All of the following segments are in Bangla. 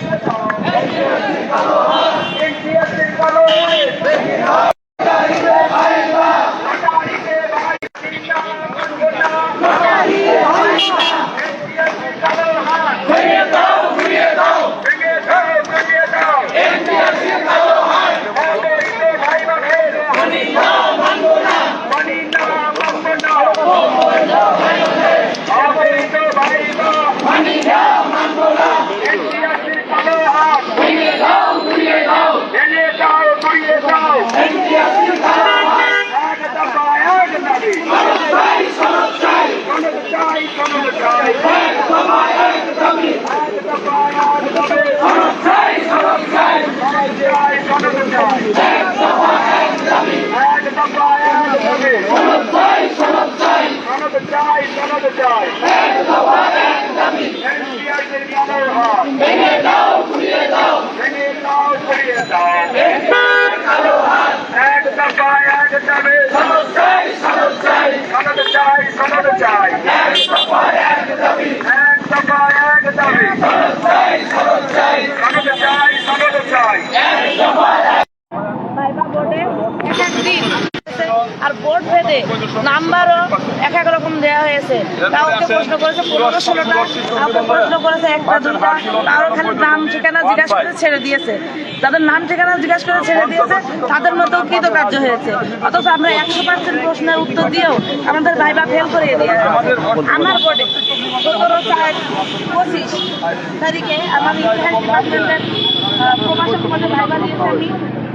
এনটিএসসির কালো এনটিএসসির কালো ভেঙে দাও ঘুরিয়ে আর বোর্ড ভেদে নাম্বারও এক এক রকম দেওয়া হয়েছে। কাউকে প্রশ্ন করেছে পনেরো ষোলোটা কাউকে প্রশ্ন করেছে একটা দুটা কারও খালি নাম ঠিকানা জিজ্ঞাসা করে ছেড়ে দিয়েছে। যাদের নাম ঠিকানা জিজ্ঞাসা করে ছেড়ে দিয়েছে তাদের মধ্যেও কৃতকার্য হয়েছে? অথচ আমরা একশো পার্সেন্ট প্রশ্নের উত্তর দিয়েও আমাদের ভাইবা ফেল করে দিয়ে আমার বোর্ডে সতেরো চার পঁচিশ তারিখে আমার ইতিহাস ডিপার্টমেন্টের প্রকাশক পদে ভাইবা দিয়েছে আমি।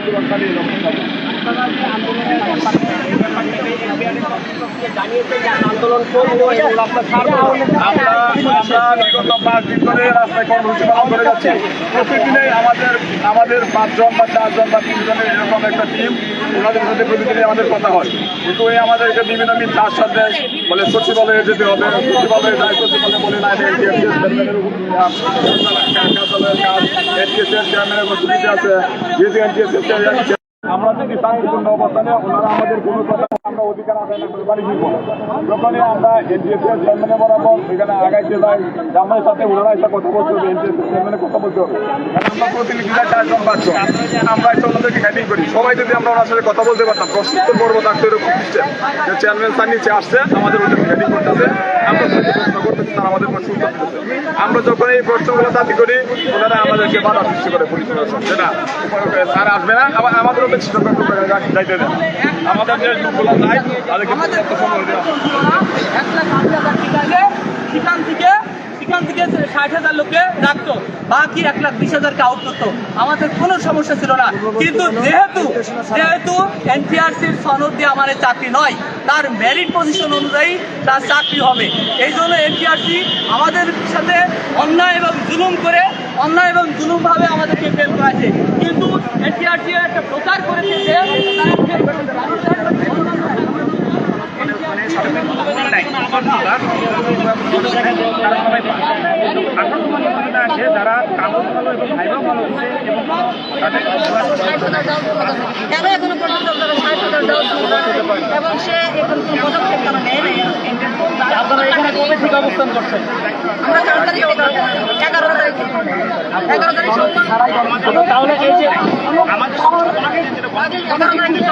দেওয়া হয় যে এই সম্পত্তি না আমাদের কলম না পাবো ততক্ষণ পর্যন্ত আমরা পাঁচ দিন আমাদের আমাদের পাঁচজন বা চারজন বা তিনজনের এরকম একটা টিম ওনাদের সাথে প্রতিদিনই আমাদের কথা হয় কিন্তু এই আমাদেরকে বিভিন্ন মিথ আশ্বাস দেয় বলে সচিবালয়ে যেতে হবে সচিবালয়ে যায় সচিবালয়ে বলে না কাজ এনটিএস এর চেয়ারম্যানের আছে যেহেতু এনটিএস চেয়ারম্যান আমরা যদি শান্তিপূর্ণ অবস্থানে ওনারা আমাদের কোনো কথা আমরা অধিকার আদায় যখনই আমরা এনটিএস এর বরাবর এখানে আগাইতে যাই আমাদের সাথে ওনারা একটা কথা বলতে হবে এনটিএস এর চেয়ারম্যানে কথা বলতে হবে আমরা প্রতিনিধিরা চারজন পাঁচজন আমরা ওনাদেরকে করি। সবাই যদি আমরা ওনার সাথে কথা বলতে পারতাম, প্রশ্নোত্তর পর্ব থাকতো এরকম চেয়ারম্যান স্যার নিচে আসছে, আমাদের ওদেরকে হ্যান্ডিং করতেছে। আমরা আমাদের উত্তর দিতেছে আমরা যখন এই প্রশ্নগুলো দাবি করি ওনারা আমাদেরকে বাধা সৃষ্টি করে পুলিশ প্রশাসন। যে না? আসবে না আবার আমাদেরও বেশি যাইতে দেন। আমাদের যে লোকগুলো যায় তাদেরকে সেখান থেকে সেখান থেকে ষাট হাজার লোককে রাখতো। বাকি এক লাখ বিশ হাজারকে আউট করতো। আমাদের কোনো সমস্যা ছিল না। কিন্তু যেহেতু যেহেতু এনটিআরসির সনদ দিয়ে আমাদের চাকরি নয় তার মেরিট পজিশন অনুযায়ী তার চাকরি হবে এই জন্য এনটিআরসি আমাদের সাথে অন্যায় এবং জুলুম করে, অন্যায় এবং জুলুমভাবে আমাদেরকে ফেল করাছে কিন্তু এনটিআরসি একটা প্রচার করেছে যে করেছে। যারা এবং সে এখন কোনো পদক্ষেপ কেন নেয় নাই। আপনারা এখানে কবে থেকে অবস্থান করছেন? আমরা চার তারিখ তাহলে এই যে এগারো তারিখে যে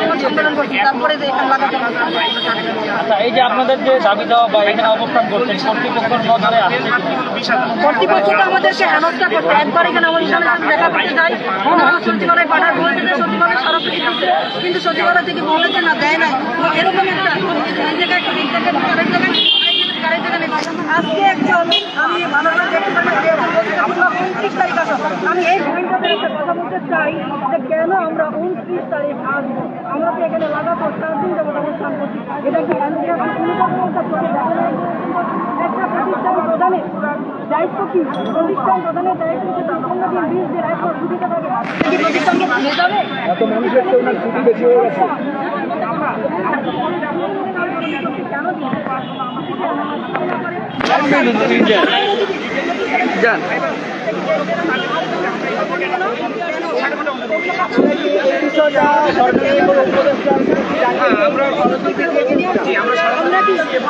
আচ্ছা এই যে আপনাদের যে দাবি দেওয়া বা এখানে অবস্থান করছেন, কর্তৃপক্ষের নজরে আসছে কর্তৃপক্ষ তো আমাদেরকে হেনস্থা করছে। একবার এখানে আমার এখানে যদি দেখা করতে যাই। সচিবালয় পাঠার বলতে যে সচিবালয় দিচ্ছে কিন্তু সচিবালয় থেকে বলেছে না, দেয় তো এরকম একটা জায়গায় একটা জায়গায় আজকে একজন আমি ভালোভাবে দেখতে পারি যে আমরা উনত্রিশ তারিখ আমি এই পয়েন্টটাতে একটা কথা বলতে চাই যে আমরা উনত্রিশ তারিখ আসব? আমরা এখানে লাগাতার চার দিন এটা কি একটা প্রতিষ্ঠান প্রধানের দায়িত্ব কি? প্রতিষ্ঠান প্রধানের দায়িত্ব তার পনেরো দিন বিশ দিন এক থাকে কেন দিতে পারব না? যান আমরা আমরা কি করতে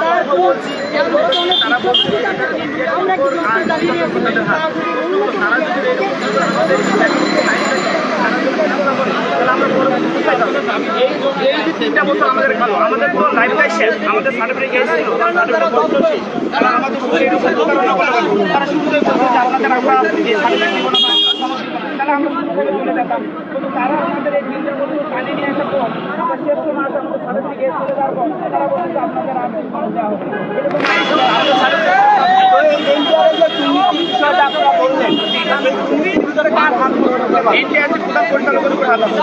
দাঁড়িয়ে আছি? তারা যদি উন্নতি এই যে তিনটা বছর আমাদের আমাদের পুরো লাইফটাই শেষ আমাদের সার্টিফিকেট ছিল তারা আমাদের শুধু এই রকম প্রতারণা করে তারা যে আপনাদের আমরা এই সার্টিফিকেট দিব না। তারা আমরা শুধু চলে যেতাম। কিন্তু তারা আমাদের এই তিনটা বছর পানি নিয়ে আসার পর আমরা শেষ আসে আমাদের সার্টিফিকেট চলে যাওয়ার পর তারা বলতো যে আপনাদের ফল দেওয়া হবে এরকম তো আপনারা বললেন? এই যে প্রধান পরিচালকের উপর হাত আছে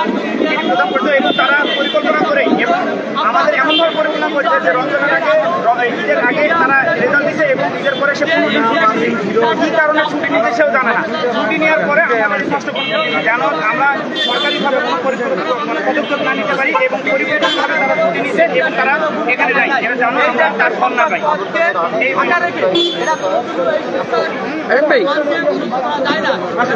পরিচালক তারা পরিকল্পনা করে এবং আমাদের এমনভাবে পরিকল্পনা করেছে যে রমজানের আগে র- এই ঈদের আগে তারা রেজাল্ট দিছে এবং ঈদের পরে সে পুরো কি কারণে ছুটি নিতে সেও জানে না। ছুটি নেওয়ার পরে আমাদের স্পষ্ট করতে যেন আমরা সরকারিভাবে কোনো মানে পদক্ষেপ না নিতে পারি এবং পরিকল্পিতভাবে তারা ছুটি নিতে এবং তারা এখানে যায়। এটা যেন আমরা তার ফল না পাই। এই আচ্ছা,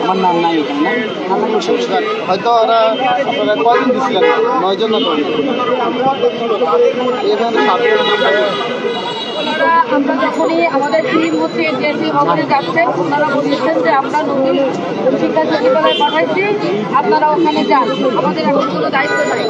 আমার নাম নাই ওখানে না হয়তো ওরা আপনারা কয়জন দিচ্ছিলেন নয়জন না এখানে সাতজন আমরা যখনই আমাদের টিম হচ্ছে এনটিএসসি ভবনে যাচ্ছে ওনারা বলেছেন যে আমরা নতুন শিক্ষা সচিবালয়ে পাঠাইছি, আপনারা ওখানে যান। আমাদের এখন কোনো দায়িত্ব নাই।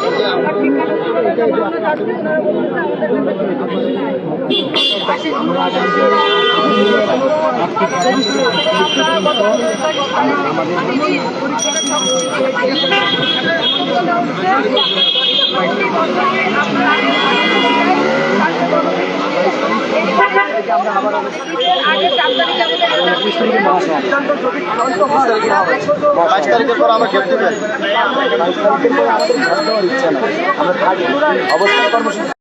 আমরা শিক্ষা সচিবালয়ে যখন আমরা আমাদের আমাদের বাইশ তারিখের পর আমরা খেলতে পারি অবস্থান কর্মসূচি